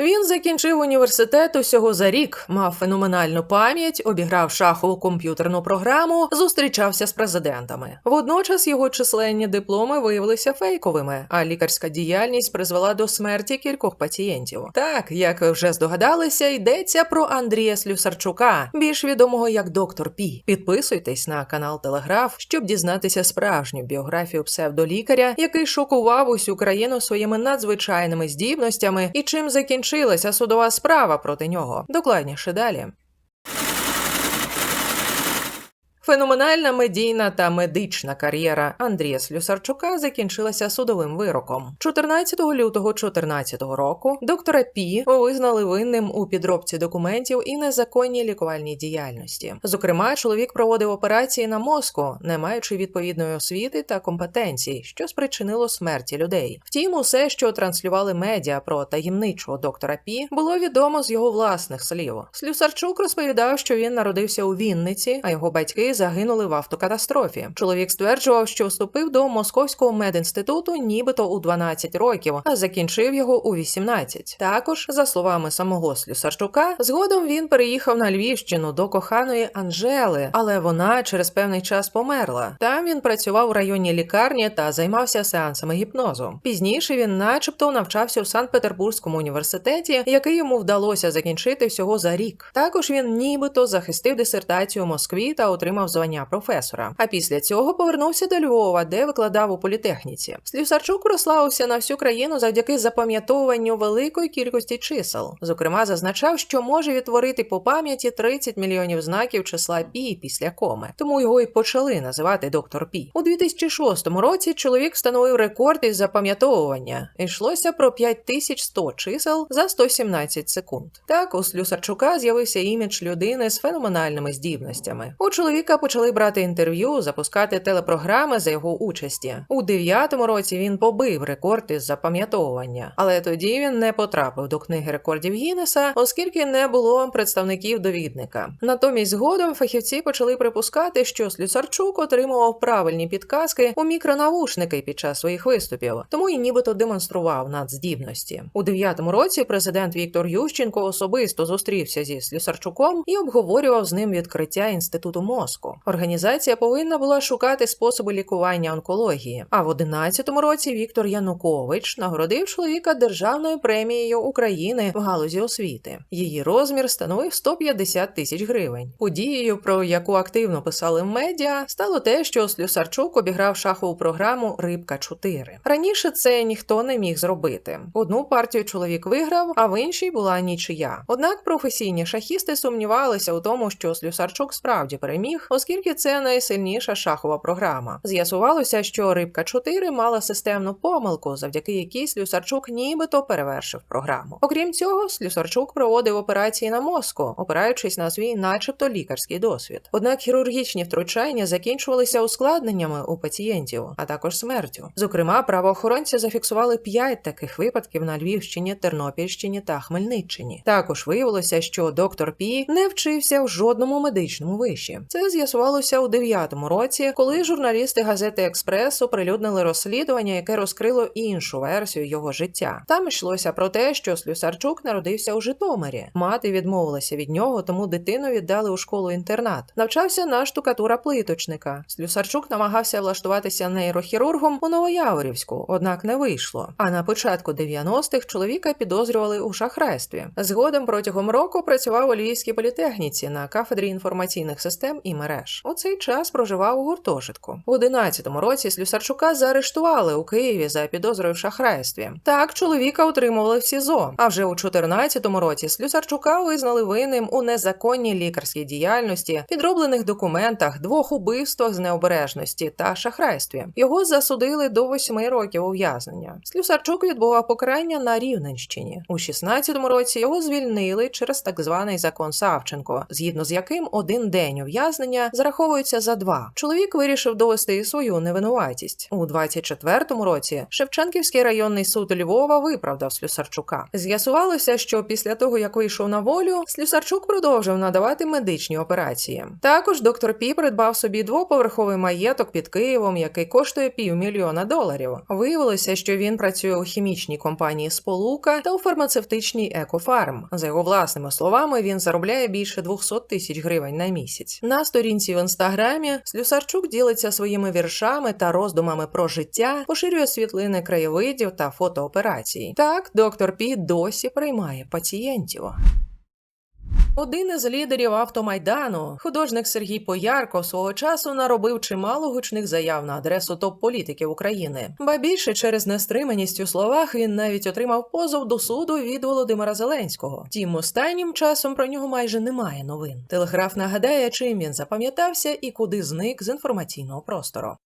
Він закінчив університет усього за рік, мав феноменальну пам'ять, обіграв шахову комп'ютерну програму, зустрічався з президентами. Водночас його численні дипломи виявилися фейковими, а лікарська діяльність призвела до смерті кількох пацієнтів. Так, як ви вже здогадалися, йдеться про Андрія Слюсарчука, більш відомого як доктор Пі. Підписуйтесь на канал Телеграф, щоб дізнатися справжню біографію псевдолікаря, який шокував усю країну своїми надзвичайними здібностями і чим закінчилася судова справа проти нього. Докладніше далі. Феноменальна медійна та медична кар'єра Андрія Слюсарчука закінчилася судовим вироком. 14 лютого 2014 року доктора Пі визнали винним у підробці документів і незаконній лікувальній діяльності. Зокрема, чоловік проводив операції на мозку, не маючи відповідної освіти та компетенцій, що спричинило смерті людей. Втім, усе, що транслювали медіа про таємничого доктора Пі, було відомо з його власних слів. Слюсарчук розповідав, що він народився у Вінниці, а його батьки загинули в автокатастрофі. Чоловік стверджував, що вступив до Московського медінституту нібито у 12 років, а закінчив його у 18. Також, за словами самого Слюсарчука, згодом він переїхав на Львівщину до коханої Анжели, але вона через певний час померла. Там він працював у районній лікарні та займався сеансами гіпнозу. Пізніше він, начебто, навчався у Санкт-Петербурзькому університеті, який йому вдалося закінчити всього за рік. Також він нібито захистив дисертацію у Москві та отримав звання професора. А після цього повернувся до Львова, де викладав у політехніці. Слюсарчук прославився на всю країну завдяки запам'ятовуванню великої кількості чисел. Зокрема, зазначав, що може відтворити по пам'яті 30 мільйонів знаків числа пі після коми. Тому його і почали називати доктор Пі. У 2006 році чоловік встановив рекорд із запам'ятовування. Йшлося про 5100 чисел за 117 секунд. Так у Слюсарчука з'явився імідж людини з феноменальними здібностями. У чоловіка почали брати інтерв'ю, запускати телепрограми за його участі. У дев'ятому році він побив рекорд із запам'ятовування, але тоді він не потрапив до книги рекордів Гіннеса, оскільки не було представників довідника. Натомість згодом фахівці почали припускати, що Слюсарчук отримував правильні підказки у мікронавушники під час своїх виступів, тому і нібито демонстрував надздібності. У дев'ятому році президент Віктор Ющенко особисто зустрівся зі Слюсарчуком і обговорював з ним відкриття інституту мозку. Організація повинна була шукати способи лікування онкології. А в 11-му році Віктор Янукович нагородив чоловіка державною премією України в галузі освіти. Її розмір становив 150 тисяч гривень. Подією, про яку активно писали в медіа, стало те, що Слюсарчук обіграв шахову програму Рибка 4 Раніше це ніхто не міг зробити. Одну партію чоловік виграв, а в іншій була нічия. Однак професійні шахісти сумнівалися у тому, що Слюсарчук справді переміг, оскільки це найсильніша шахова програма. З'ясувалося, що Рибка 4 мала системну помилку, завдяки якій Слюсарчук нібито перевершив програму. Окрім цього, Слюсарчук проводив операції на мозку, опираючись на свій, начебто, лікарський досвід. Однак хірургічні втручання закінчувалися ускладненнями у пацієнтів, а також смертю. Зокрема, правоохоронці зафіксували п'ять таких випадків на Львівщині, Тернопільщині та Хмельниччині. Також виявилося, що доктор Пі не вчився в жодному медичному виші. Це з'ясувалося у дев'ятому році, коли журналісти газети Експрес оприлюднили розслідування, яке розкрило іншу версію його життя. Там йшлося про те, що Слюсарчук народився у Житомирі. Мати відмовилася від нього, тому дитину віддали у школу-інтернат. Навчався на штукатура плиточника. Слюсарчук намагався влаштуватися нейрохірургом у Новояворівську, однак не вийшло. А на початку 90-х чоловіка підозрювали у шахрайстві. Згодом протягом року працював у Львівській політехніці на кафедрі інформаційних систем і мереж. У цей час проживав у гуртожитку. У 11-му році Слюсарчука заарештували у Києві за підозрою в шахрайстві. Так чоловіка утримували в СІЗО. А вже у 14-му році Слюсарчука визнали винним у незаконній лікарській діяльності, підроблених документах, двох убивствах з необережності та шахрайстві. Його засудили до 8 років ув'язнення. Слюсарчук відбував покарання на Рівненщині. У 16-му році його звільнили через так званий закон Савченко, згідно з яким один день ув'язнення провадження зараховуються за два. Чоловік вирішив довести свою невинуватість у 24-му році. Шевченківський районний суд Львова виправдав Слюсарчука. З'ясувалося, що після того, як вийшов на волю, Слюсарчук продовжив надавати медичні операції. Також доктор Пі придбав собі двоповерховий маєток під Києвом, який коштує півмільйона доларів. Виявилося, що він працює у хімічній компанії Сполука та у фармацевтичній Екофарм. За його власними словами, він заробляє більше 200 тисяч гривень на місяць. На сторінці в інстаграмі Слюсарчук ділиться своїми віршами та роздумами про життя, поширює світлини краєвидів та фотооперацій. Так, доктор Пі досі приймає пацієнтів. Один із лідерів автомайдану, художник Сергій Поярко, свого часу наробив чимало гучних заяв на адресу топ-політиків України. Ба більше через нестриманість у словах він навіть отримав позов до суду від Володимира Зеленського. Тім останнім часом про нього майже немає новин. Телеграф нагадає, чим він запам'ятався і куди зник з інформаційного простору.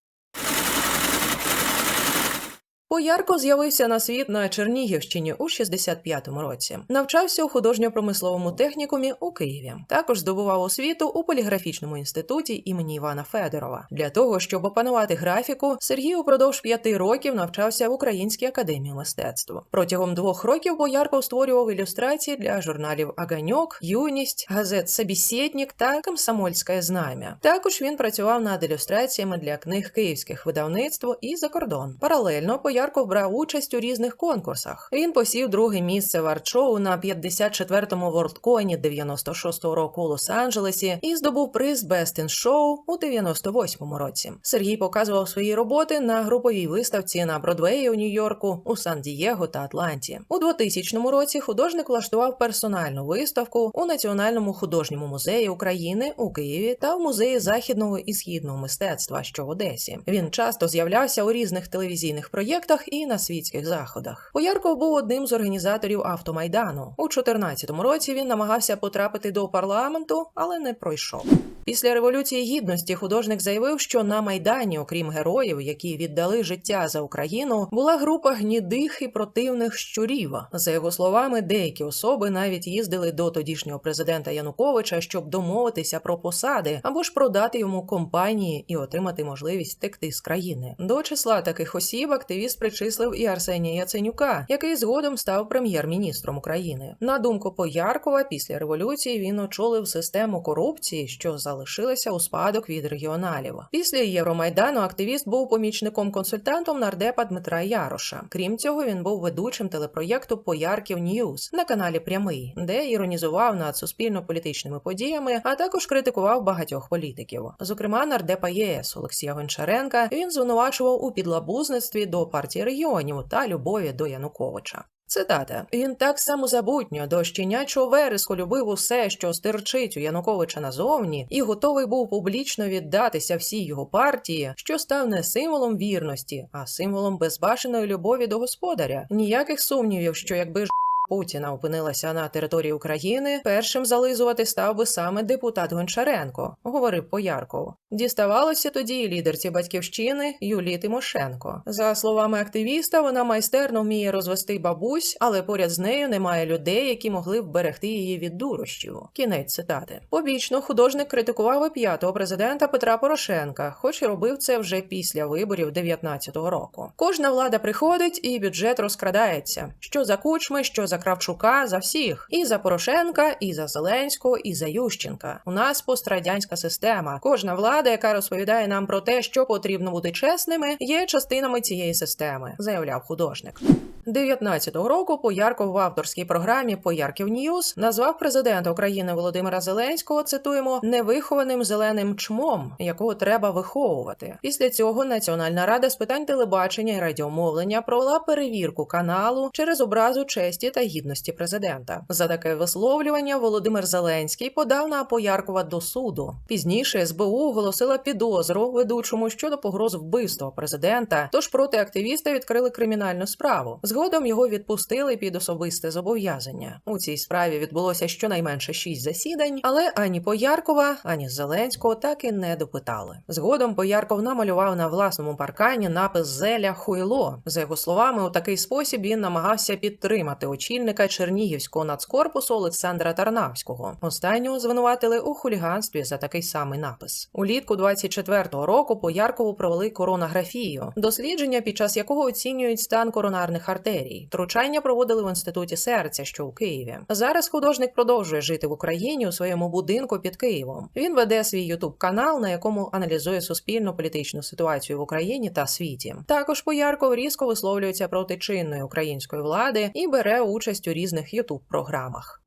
Поярко з'явився на світ на Чернігівщині у 65-му році. Навчався у художньо-промисловому технікумі у Києві. Також здобував освіту у поліграфічному інституті імені Івана Федорова. Для того щоб опанувати графіку, Сергій упродовж п'яти років навчався в Українській академії мистецтв. Протягом двох років Боярко створював ілюстрації для журналів Аганьок, Юність, газет Собісєднік та Комсомольське знам'я. Також він працював над ілюстраціями для книг київських видавництв і за кордон. Паралельно Боярко Ярко брав участь у різних конкурсах. Він посів друге місце в арт-шоу на 54-му WorldCoin 96-го року у Лос-Анджелесі і здобув приз Best in Show у 98-му році. Сергій показував свої роботи на груповій виставці на Бродвеї у Нью-Йорку, у Сан-Дієго та Атланті. У 2000 році художник влаштував персональну виставку у Національному художньому музеї України у Києві та в музеї західного і східного мистецтва, що в Одесі. Він часто з'являвся у різних телевізійних проєктах і на світських заходах. Поярков був одним з організаторів автомайдану. У 2014 році він намагався потрапити до парламенту, але не пройшов. Після революції гідності художник заявив, що на майдані, окрім героїв, які віддали життя за Україну, була група гнідих і противних щурів. За його словами, деякі особи навіть їздили до тодішнього президента Януковича, щоб домовитися про посади або ж продати йому компанії і отримати можливість текти з країни. До числа таких осіб активіст причислив і Арсенія Яценюка, який згодом став прем'єр-міністром України. На думку Пояркова, після революції він очолив систему корупції, що залишилася у спадок від регіоналів. Після Євромайдану активіст був помічником-консультантом нардепа Дмитра Яроша. Крім цього, він був ведучим телепроєкту Поярків Ньюз на каналі Прямий, де іронізував над суспільно-політичними подіями, а також критикував багатьох політиків. Зокрема, нардепа ЄС Олексія Гончаренка він звинувачував у підлабузництві до партії регіонів та любові до Януковича. Цитата: він так самозабутньо до щенячого вереску любив усе, що стирчить у Януковича назовні, і готовий був публічно віддатися всій його партії, що став не символом вірності, а символом безбашеної любові до господаря. Ніяких сумнівів, що якби ж. Путіна опинилася на території України, першим зализувати став би саме депутат Гончаренко, говорив Поярков. Діставалося тоді і лідерці батьківщини Юлії Тимошенко. За словами активіста, вона майстерно вміє розвести бабусь, але поряд з нею немає людей, які могли б берегти її від дурощів. Кінець цитати. Побічно художник критикував і п'ятого президента Петра Порошенка, хоч і робив це вже після виборів 19-го року. Кожна влада приходить і бюджет розкрадається. Що за кучми, що за Кравчука, за всіх, і за Порошенка, і за Зеленського, і за Ющенка. У нас пострадянська система. Кожна влада, яка розповідає нам про те, що потрібно бути чесними, є частинами цієї системи, заявляв художник. 19-го року Поярков в авторській програмі Поярків Ньюз назвав президента України Володимира Зеленського, цитуємо, невихованим зеленим чмом, якого треба виховувати. Після цього Національна рада з питань телебачення і радіомовлення провела перевірку каналу через образу честі та гідності президента. За таке висловлювання Володимир Зеленський подав на Пояркова до суду. Пізніше СБУ оголосила підозру ведучому щодо погроз вбивства президента. Тож проти активіста відкрили кримінальну справу. Згодом його відпустили під особисте зобов'язання. У цій справі відбулося щонайменше шість засідань, але ані Пояркова, ані Зеленського так і не допитали. Згодом Поярков намалював на власному паркані напис Зеля хуйло. За його словами, у такий спосіб він намагався підтримати очільника Чернігівського нацкорпусу Олександра Тарнавського. Останнього звинуватили у хуліганстві за такий самий напис. Улітку 24-го року Пояркову провели коронаграфію, дослідження, під час якого оцінюють стан коронарних артерій. Втручання проводили в інституті серця, що у Києві. Зараз художник продовжує жити в Україні у своєму будинку під Києвом. Він веде свій ютуб канал, на якому аналізує суспільно-політичну ситуацію в Україні та світі. Також Поярков різко висловлюється проти чинної української влади і бере участь у різних ютуб програмах.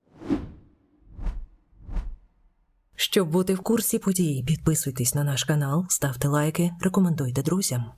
Щоб бути в курсі подій, підписуйтесь на наш канал, ставте лайки, рекомендуйте друзям.